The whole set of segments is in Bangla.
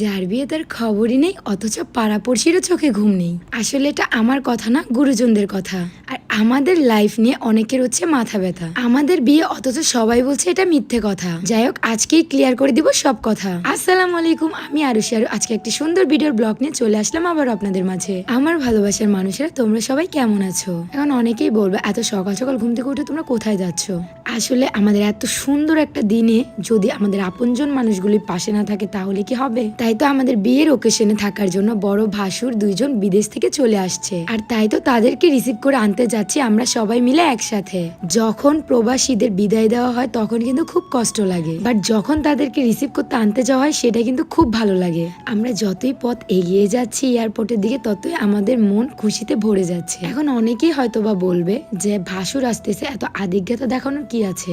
যার বিয়ে তার খবরই নেই, অথচ পাড়াপড়শিরও চোখে ঘুম নেই। আসলে এটা আমার কথা না, গুরুজনদের কথা। আর আমাদের লাইফ নিয়ে অনেকের হচ্ছে মাথা ব্যথা। আমাদের বিয়ে অথচ সবাই বলছে এটা মিথ্যে কথা। যাই হোক, আজকেই ক্লিয়ার করে দিব সব কথা। আসসালামু আলাইকুম, আমি আরুষি আরু। আজকে একটি সুন্দর ভিডিওর ব্লগ নিয়ে চলে আসলাম আবার আপনাদের মাঝে। আমার ভালোবাসার মানুষেরা, তোমরা সবাই কেমন আছো? এখন অনেকেই বলবে, এত সকাল সকাল ঘুম থেকে উঠে তোমরা কোথায় যাচ্ছ? আসলে আমাদের এত সুন্দর একটা দিনে যদি আমাদের আপনজন মানুষগুলি পাশে না থাকে, তাহলে কি হবে? তাই তো আমাদের বিয়ের ওকেশনে থাকার জন্য বড় ভাসুর দুইজন বিদেশ থেকে চলে আসছে। আর তাই তো তাদেরকে রিসিভ করে আনতে যাচ্ছি আমরা সবাই মিলে একসাথে। যখন প্রবাসীদের বিদায় দেওয়া হয় তখন কিন্তু খুব কষ্ট লাগে। বাট যখন তাদেরকে রিসিভ করতে আনতে যাওয়া হয় সেটা কিন্তু খুব ভালো লাগে। আমরা যতই পথ এগিয়ে যাচ্ছি এয়ারপোর্টের দিকে ততই আমাদের মন খুশিতে ভরে যাচ্ছে। এখন অনেকেই হয়তো বা বলবে যে ভাসুর আসতেছে, এত আদিজ্ঞতা দেখানোর কি আছে?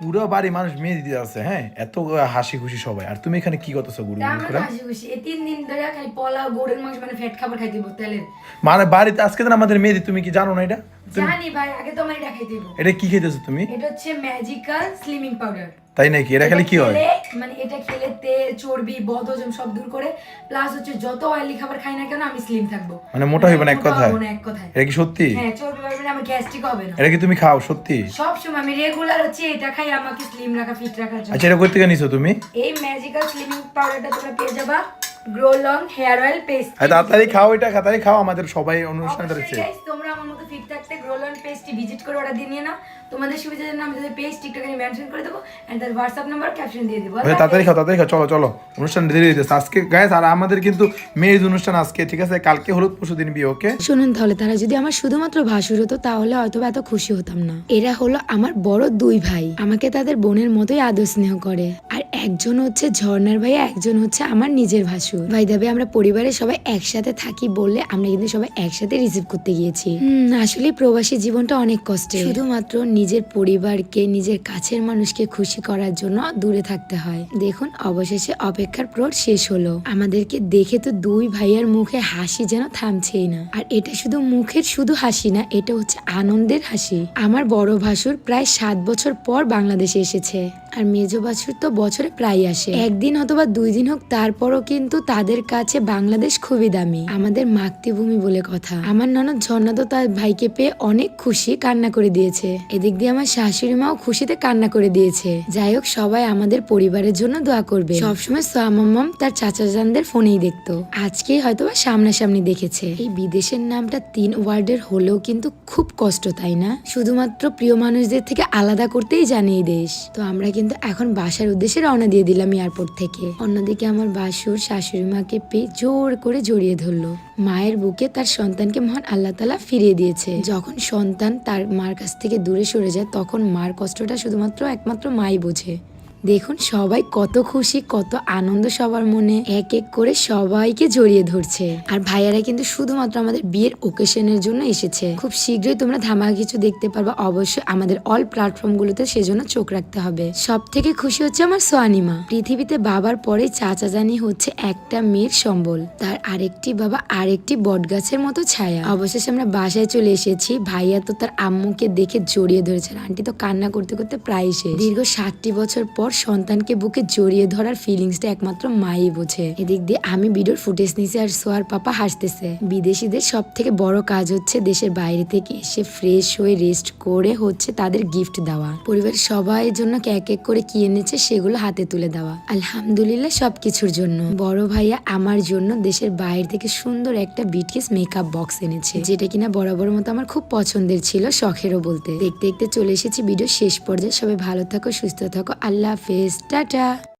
পুরো বাড়ি মানুষ মেয়ে দিতে আছে হ্যাঁ? এত হাসি খুশি সবাই। আর তুমি এখানে কি করতেছো গুরু হাসি খুশি এই তিন দিন ধরে খালি পোলাও গরুর মাংস মানে ফ্যাট খাবার খাই দিব তেলের। মানে বাড়িতে আজকে তো আমাদের মেয়ে তুমি কি জানো না এটা? জানি ভাই আগে তোমার এটা খাই দিব। এটা কি খেতেছো তুমি? এটা হচ্ছে ম্যাজিক্যাল স্লিমিং পাউডার তাই নাকি? এটা খেলে কি হয়? মানে এটা খেলে তেল চর্বি বদহজম সব দূর করে প্লাস হচ্ছে যত অয়েলি খাবার খাই না কেন আমি স্লিম থাকব। মানে মোটা হইব না এক কথা কথায়? এক কথায়। এটা কি সত্যি? হ্যাঁ চর্বি বাড়বে না আমার গ্যাস্ট্রিক হবে না। এটা কি তুমি খাও সত্যি? সব সময় আমি রেগুলার হচ্ছে এটা খাই আমাকে স্লিম রাখা ফিট রাখার জন্য। আচ্ছা এটা কোথা থেকে নিছো তুমি? এই ম্যাজিক্যাল স্লিমিং পাউডারটা তোমরা পেয়ে যাবা। Grow long hair oil paste তাড়াতাড়ি খাও এটা তাড়াতাড়ি খাও আমাদের সবাই অনুষ্ঠান অবশ্যই তোমরা আমার মতো ফিট থাকতে গ্রোলন পেজটি ভিজিট করে অর্ডার দিয়ে নিয়ে নাও। তোমাদের সুবিধার জন্য আমি তাদের পেজ টিকটকে মেনশন করে দেবো এন্ড তার হোয়াটসঅ্যাপ নাম্বার ক্যাপশন দিয়ে দেবো। তাড়াতাড়ি খাও তাড়াতাড়ি খাও চলো চলো অনুষ্ঠান আজকে গাইস আর আমাদের কিন্তু মেয়ের অনুষ্ঠান আজকে ঠিক আছে? কালকে হলুদ পরশু দিন বিয়ে ওকে শুনুন তাহলে তারা যদি আমার শুধুমাত্র ভাসুর হতো তাহলে হয়তো বা এত খুশি হতাম না। এরা হলো আমার বড় দুই ভাই। আমাকে তাদের বোনের মতোই আদর স্নেহ করে। আর একজন হচ্ছে ঝর্ণার ভাই একজন হচ্ছে আমার নিজের ভাসুর। ভাই দাবে আমরা পরিবারের সবাই একসাথে থাকি বললে আমরা কিন্তু সবাই একসাথে রিসিভ করতে গিয়েছি। আসলে প্রবাসী জীবনটা অনেক কষ্টের। শুধুমাত্র নিজের পরিবারকে নিজের কাছের মানুষকে খুশি করার জন্য দূরে থাকতে হয়। দেখুন অবশেষে অপেক্ষার প্রহর শেষ হলো। আমাদেরকে দেখে তো দুই ভাইয়ার মুখে হাসি যেন থামছেই না। আর এটা শুধু মুখের শুধু হাসি না এটা হচ্ছে আনন্দের হাসি। আমার বড় ভাসুর প্রায় সাত বছর পর বাংলাদেশে এসেছে। আর মেজ ভাসুর তো বছরে প্রায় আসে। একদিন অথবা দুই দিন হোক তারপরও কিন্তু তাদের কাছে বাংলাদেশ খুবই দামি। আমাদের মাতৃভূমি বলে কথা। আমার ননদ ঝর্ণা তো তার ভাইকে পেয়ে অনেক খুশি কান্না করে দিয়েছে। এদিক দিয়ে আমার শাশুড়ি মাও খুশিতে কান্না করে দিয়েছে। যাই হোক, সবাই আমাদের পরিবারের জন্য দোয়া করবে। সবসময় সোয়ামাম্মাম তার চাচা জানদের ফোনেই দেখতো। আজকেই হয়তো বা সামনাসামনি দেখেছে। এই বিদেশের নামটা তিন ওয়ার্ডের হলেও কিন্তু খুব কষ্ট, তাই না? শুধুমাত্র প্রিয় মানুষদের থেকে আলাদা করতেই জানে এই দেশ। তো আমরা কিন্তু এখন বাসার উদ্দেশ্যে রওনা দিয়ে দিলাম এয়ারপোর্ট থেকে। অন্যদিকে আমার বাসুর, শাশুড়ি মাকে পেয়ে জোর করে জড়িয়ে ধরল। মায়ের বুকে তার সন্তানকে মহান আল্লাহ তালা ফিরিয়ে দিয়েছে। যখন সন্তান তার মার কাছ থেকে দূরে সরে যায়, তখন মার কষ্টটা শুধুমাত্র একমাত্র মাই বোঝে। দেখুন, সবাই কত খুশি, কত আনন্দ সবার মনে। এক এক করে সবাইকে জড়িয়ে ধরছে। আর ভাইয়ারা কিন্তু শুধুমাত্র আমাদের বিয়ের ওকেশনের জন্য এসেছে। খুব শীঘ্রই তোমরা ধামাকা কিছু দেখতে পারবা। অবশ্যই আমাদের অল প্ল্যাটফর্ম গুলোতে সেজন্য চোখ রাখতে হবে। সব থেকে খুশি হচ্ছে আমার সোয়ানিমা। পৃথিবীতে বাবার পরে চাচা জানি হচ্ছে একটা মেয়ের সম্বল। তার আরেকটি বাবা আরেকটি বটগাছের মতো ছায়া। অবশেষে আমরা বাসায় চলে এসেছি। ভাইয়া তো তার আম্মুকে দেখে জড়িয়ে ধরেছে। আর আন্টি তো কান্না করতে করতে প্রায় শেষ। দীর্ঘ ষাটটি বছর পর সন্তানকে বুকে জড়িয়ে ধরার ফিলিংসটা একমাত্র মাই বোঝে। এদিক দিয়ে আমি ভিডিওর ফুটেজ নিয়েছি আর সোয়ার পাপা হাসতেছে। বিদেশিদের সব থেকে বড় কাজ হচ্ছে দেশের বাইরে থেকে এসে ফ্রেশ হয়ে রেস্ট করে হচ্ছে তাদের গিফট দেওয়া। পরিবারের সবাই জন্য এক এক করে কি এনেছে সেগুলো হাতে তুলে দেওয়া। আলহামদুলিল্লাহ সবকিছুর জন্য। বড় ভাইয়া আমার জন্য দেশের বাইরে থেকে সুন্দর একটা বিটকেস মেকআপ বক্স এনেছে। যেটা কিনা বরাবর মতো আমার খুব পছন্দের ছিল, শখেরও বলতে। দেখতে দেখতে চলে এসেছি ভিডিও শেষ পর্যায়ে। সবাই ভালো থাকো, সুস্থ থাকো। আল্লাহ হাফেজ টাটা